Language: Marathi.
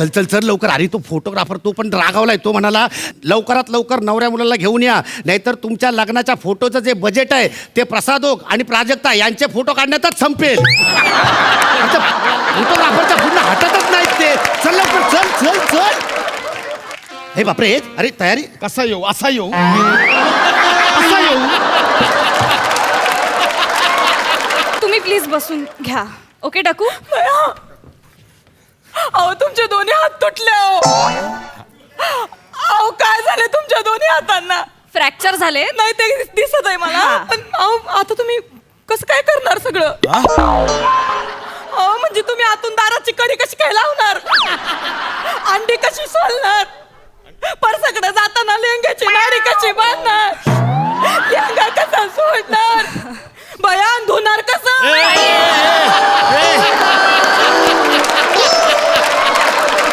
चल चल चल लवकर. अरे तो फोटोग्राफर तो पण रागावलाय. तो म्हणाला लवकरात लवकर नवऱ्या मुलाला घेऊन या. नाहीतर तुमच्या लग्नाच्या फोटोचं जे बजेट आहे ते प्रसादोग आणि प्राजक्ता यांचे फोटो काढण्यातच संपेल. फोटोग्राफरच्या पुन्हा हटतच नाहीत ते. चल लवकर चल चल चल. हे बापरे अरे तयारी कसा येऊ? असा येऊ? असा येऊ? तुम्ही प्लीज बसून घ्या. ओके टाकू हातांना फ्रॅक्चर झाले? नाही ते दिसत आहे मला. हा. पण अहो आता तुम्ही कसं काय करणार सगळं? अहो म्हणजे तुम्ही आतून दाराची कडी कशी काय लावणार? अंडी कशी सोलणार? परसाकडे जाताना लेंग्याची नाडी कशी बांधणार?